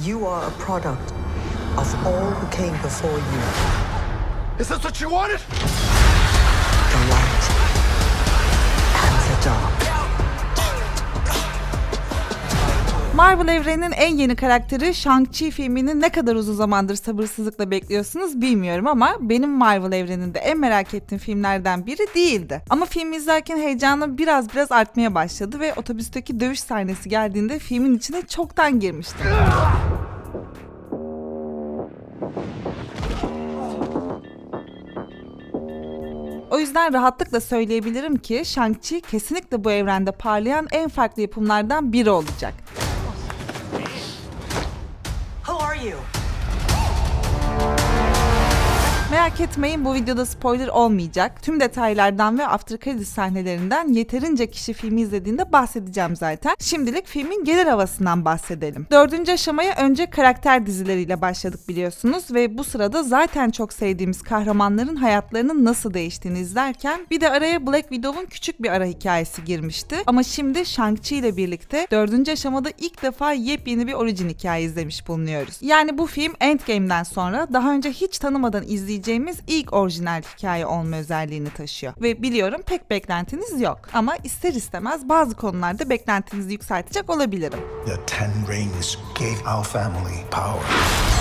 You are a product of all who came before you. Is this what you wanted? The light and the dark. Marvel evreninin en yeni karakteri Shang-Chi filmini ne kadar uzun zamandır sabırsızlıkla bekliyorsunuz bilmiyorum ama benim Marvel evreninde en merak ettiğim filmlerden biri değildi. Ama filmi izlerken heyecanım biraz biraz artmaya başladı ve otobüsteki dövüş sahnesi geldiğinde filmin içine çoktan girmiştim. O yüzden rahatlıkla söyleyebilirim ki Shang-Chi kesinlikle bu evrende parlayan en farklı yapımlardan biri olacak. You? Merak etmeyin bu videoda spoiler olmayacak. Tüm detaylardan ve after credits sahnelerinden yeterince kişi filmi izlediğinde bahsedeceğim zaten. Şimdilik filmin genel havasından bahsedelim. Dördüncü aşamaya önce karakter dizileriyle başladık biliyorsunuz ve bu sırada zaten çok sevdiğimiz kahramanların hayatlarının nasıl değiştiğini izlerken bir de araya Black Widow'un küçük bir ara hikayesi girmişti. Ama şimdi Shang-Chi ile birlikte dördüncü aşamada ilk defa yepyeni bir origin hikaye izlemiş bulunuyoruz. Yani bu film Endgame'den sonra daha önce hiç tanımadan izleyeceğimiz ilk orijinal hikaye olma özelliğini taşıyor. Ve biliyorum pek beklentiniz yok. Ama ister istemez bazı konularda beklentinizi yükseltecek olabilirim. The Ten Rings gave our family power.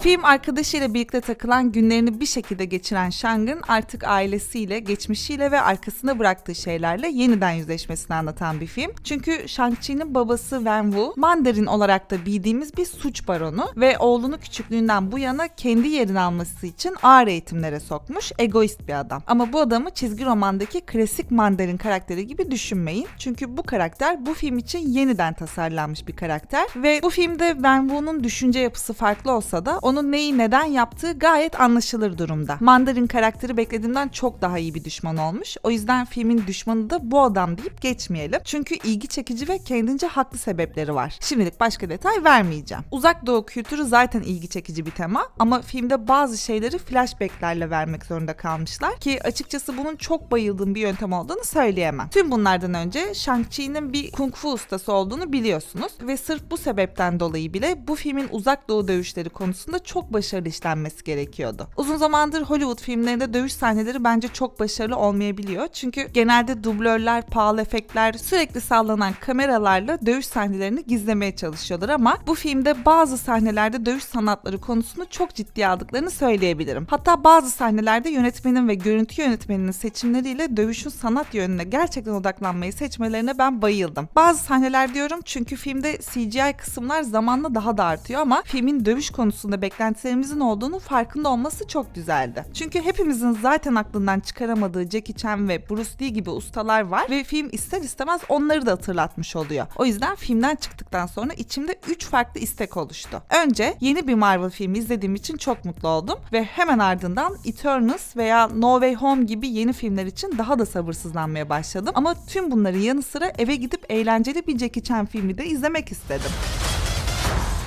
Film arkadaşıyla birlikte takılan günlerini bir şekilde geçiren Shang'ın artık ailesiyle, geçmişiyle ve arkasında bıraktığı şeylerle yeniden yüzleşmesini anlatan bir film. Çünkü Shang-Chi'nin babası Wen Wu, Mandarin olarak da bildiğimiz bir suç baronu ve oğlunu küçüklüğünden bu yana kendi yerini alması için ağır eğitimlere sokmuş egoist bir adam. Ama bu adamı çizgi romandaki klasik Mandarin karakteri gibi düşünmeyin. Çünkü bu karakter bu film için yeniden tasarlanmış bir karakter ve bu filmde Wen Wu'nun düşünce yapısı farklı olsa da onun neyi neden yaptığı gayet anlaşılır durumda. Mandarin karakteri beklediğimden çok daha iyi bir düşman olmuş. O yüzden filmin düşmanı da bu adam deyip geçmeyelim. Çünkü ilgi çekici ve kendince haklı sebepleri var. Şimdilik başka detay vermeyeceğim. Uzak Doğu kültürü zaten ilgi çekici bir tema ama filmde bazı şeyleri flashbacklerle vermek zorunda kalmışlar ki açıkçası bunun çok bayıldığım bir yöntem olduğunu söyleyemem. Tüm bunlardan önce Shang-Chi'nin bir kung fu ustası olduğunu biliyorsunuz ve sırf bu sebepten dolayı bile bu filmin uzak doğu dövüşleri konusunda çok başarılı işlenmesi gerekiyordu. Uzun zamandır Hollywood filmlerinde dövüş sahneleri bence çok başarılı olmayabiliyor. Çünkü genelde dublörler, pahalı efektler, sürekli sallanan kameralarla dövüş sahnelerini gizlemeye çalışıyorlar ama bu filmde bazı sahnelerde dövüş sanatları konusunu çok ciddiye aldıklarını söyleyebilirim. Hatta bazı sahnelerde yönetmenin ve görüntü yönetmeninin seçimleriyle dövüşün sanat yönüne gerçekten odaklanmayı seçmelerine ben bayıldım. Bazı sahneler diyorum çünkü filmde CGI kısımlar zamanla daha da artıyor ama filmin dövüş konusunda beklentilerimizin olduğunu farkında olması çok güzeldi. Çünkü hepimizin zaten aklından çıkaramadığı Jackie Chan ve Bruce Lee gibi ustalar var ve film ister istemez onları da hatırlatmış oluyor. O yüzden filmden çıktıktan sonra içimde 3 farklı istek oluştu. Önce yeni bir Marvel filmi izlediğim için çok mutlu oldum ve hemen ardından Eternals veya No Way Home gibi yeni filmler için daha da sabırsızlanmaya başladım. Ama tüm bunların yanı sıra eve gidip eğlenceli bir Jackie Chan filmi de izlemek istedim.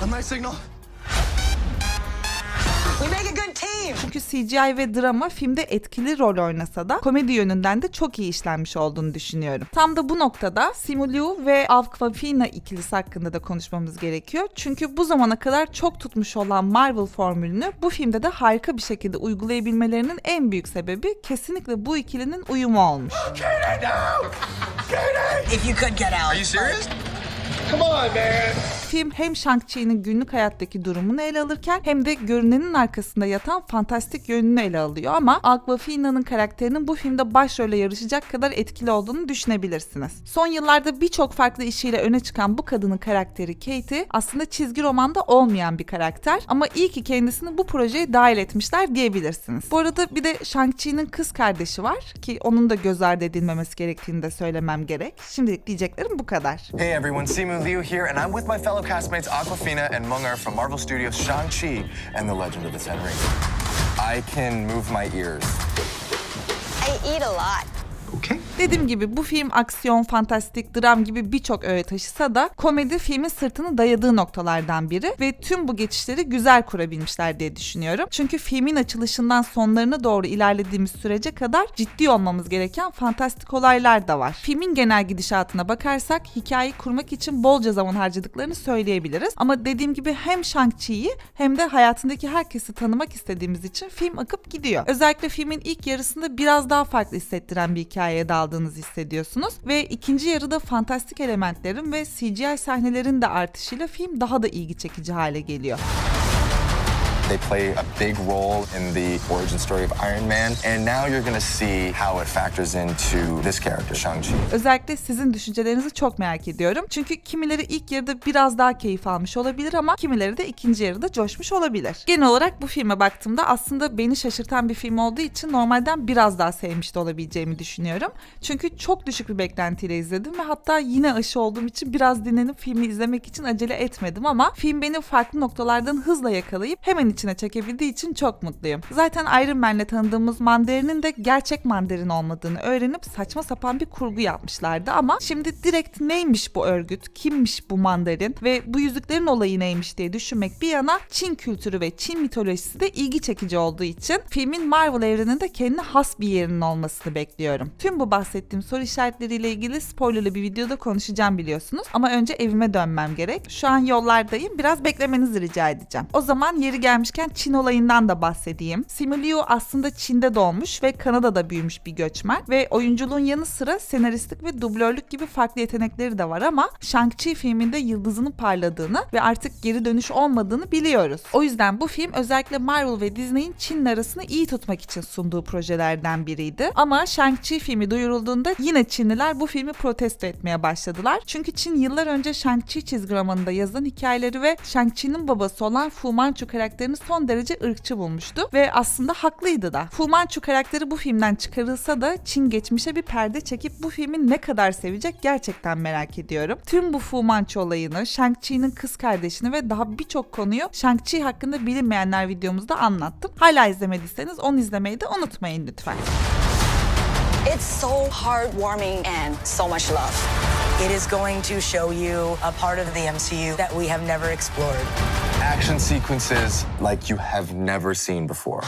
A nice signal. Çünkü CGI ve drama filmde etkili rol oynasa da komedi yönünden de çok iyi işlenmiş olduğunu düşünüyorum. Tam da bu noktada Simu Liu ve Awkwafina ikilisi hakkında da konuşmamız gerekiyor. Çünkü bu zamana kadar çok tutmuş olan Marvel formülünü bu filmde de harika bir şekilde uygulayabilmelerinin en büyük sebebi kesinlikle bu ikilinin uyumu olmuş. If you could get out. Are you serious? Come on, man. Film hem Shang-Chi'nin günlük hayattaki durumunu ele alırken hem de görünenin arkasında yatan fantastik yönünü ele alıyor ama Awkwafina'nın karakterinin bu filmde başrolle yarışacak kadar etkili olduğunu düşünebilirsiniz. Son yıllarda birçok farklı işiyle öne çıkan bu kadının karakteri Katie aslında çizgi romanda olmayan bir karakter ama iyi ki kendisini bu projeye dahil etmişler diyebilirsiniz. Bu arada bir de Shang-Chi'nin kız kardeşi var ki onun da göz ardı edilmemesi gerektiğini de söylemem gerek. Şimdilik diyeceklerim bu kadar. Hey everyone, Simu Liu here, and I'm with my fellow castmates Aquafina and Munger from Marvel Studios' Shang-Chi and the Legend of the Ten Rings. I can move my ears. I eat a lot. Okay? Dediğim gibi bu film aksiyon, fantastik, dram gibi birçok öğe taşısa da komedi filmin sırtını dayadığı noktalardan biri ve tüm bu geçişleri güzel kurabilmişler diye düşünüyorum. Çünkü filmin açılışından sonlarına doğru ilerlediğimiz sürece kadar ciddi olmamız gereken fantastik olaylar da var. Filmin genel gidişatına bakarsak hikayeyi kurmak için bolca zaman harcadıklarını söyleyebiliriz. Ama dediğim gibi hem Shang-Chi'yi hem de hayatındaki herkesi tanımak istediğimiz için film akıp gidiyor. Özellikle filmin ilk yarısında biraz daha farklı hissettiren bir hikayeye daldığınızı hissediyorsunuz ve ikinci yarıda fantastik elementlerin ve CGI sahnelerin de artışıyla film daha da ilgi çekici hale geliyor. They play a big role in the origin story of Iron Man, and now you're gonna see how it factors into this character, Shang-Chi. Özellikle sizin düşüncelerinizi çok merak ediyorum. Çünkü kimileri ilk yarıda biraz daha keyif almış olabilir ama kimileri de ikinci yarıda coşmuş olabilir. Genel olarak bu filme baktığımda aslında beni şaşırtan bir film olduğu için normalden biraz daha sevmiş de olabileceğimi düşünüyorum. Çünkü çok düşük bir beklentiyle izledim ve hatta yine aşı olduğum için biraz dinlenip filmi izlemek için acele etmedim ama film beni farklı noktalardan hızla yakalayıp hemen içine çekebildiği için çok mutluyum. Zaten Iron Man'le tanıdığımız Mandarin'in de gerçek Mandarin olmadığını öğrenip saçma sapan bir kurgu yapmışlardı ama şimdi direkt neymiş bu örgüt, kimmiş bu Mandarin ve bu yüzüklerin olayı neymiş diye düşünmek bir yana Çin kültürü ve Çin mitolojisi de ilgi çekici olduğu için filmin Marvel evreninde kendine has bir yerinin olmasını bekliyorum. Tüm bu bahsettiğim soru işaretleriyle ilgili spoilerlı bir videoda konuşacağım biliyorsunuz ama önce evime dönmem gerek. Şu an yollardayım biraz beklemenizi rica edeceğim. O zaman yeri gelmişken Çin olayından da bahsedeyim. Simu Liu aslında Çin'de doğmuş ve Kanada'da büyümüş bir göçmen ve oyunculuğun yanı sıra senaristlik ve dublörlük gibi farklı yetenekleri de var ama Shang-Chi filminde yıldızının parladığını ve artık geri dönüş olmadığını biliyoruz. O yüzden bu film özellikle Marvel ve Disney'in Çin'in arasını iyi tutmak için sunduğu projelerden biriydi. Ama Shang-Chi filmi duyurulduğunda yine Çinliler bu filmi protesto etmeye başladılar. Çünkü Çin yıllar önce Shang-Chi çizgi romanında yazılan hikayeleri ve Shang-Chi'nin babası olan Fu Manchu karakterini son derece ırkçı bulmuştu ve aslında haklıydı da. Fu Manchu karakteri bu filmden çıkarılsa da Çin geçmişe bir perde çekip bu filmi ne kadar sevecek gerçekten merak ediyorum. Tüm bu Fu Manchu olayını, Shang-Chi'nin kız kardeşini ve daha birçok konuyu Shang-Chi hakkında bilinmeyenler videomuzda anlattım. Hala izlemediyseniz onu izlemeyi de unutmayın lütfen. It's so heartwarming and so much love. It is going to show you a part of the MCU that we have never explored. Action sequences like you have never seen before.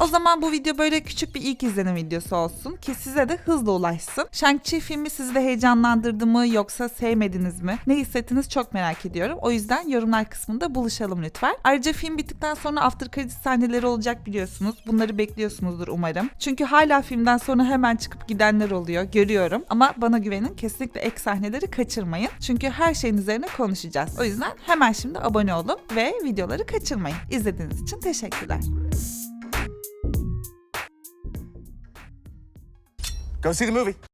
O zaman bu video böyle küçük bir ilk izlenim videosu olsun ki size de hızla ulaşsın. Shang-Chi filmi sizi de heyecanlandırdı mı yoksa sevmediniz mi? Ne hissettiniz çok merak ediyorum. O yüzden yorumlar kısmında buluşalım lütfen. Ayrıca film bittikten sonra after credit sahneleri olacak biliyorsunuz. Bunları bekliyorsunuzdur umarım. Çünkü hala filmden sonra hemen çıkıp gidenler oluyor. Görüyorum. Ama bana güvenin kesinlikle ek sahneleri kaçırmayın. Çünkü her şeyin üzerine konuşacağız. O yüzden hemen şimdi abone olun ve videoları kaçırmayın. İzlediğiniz için teşekkürler. Go see the movie.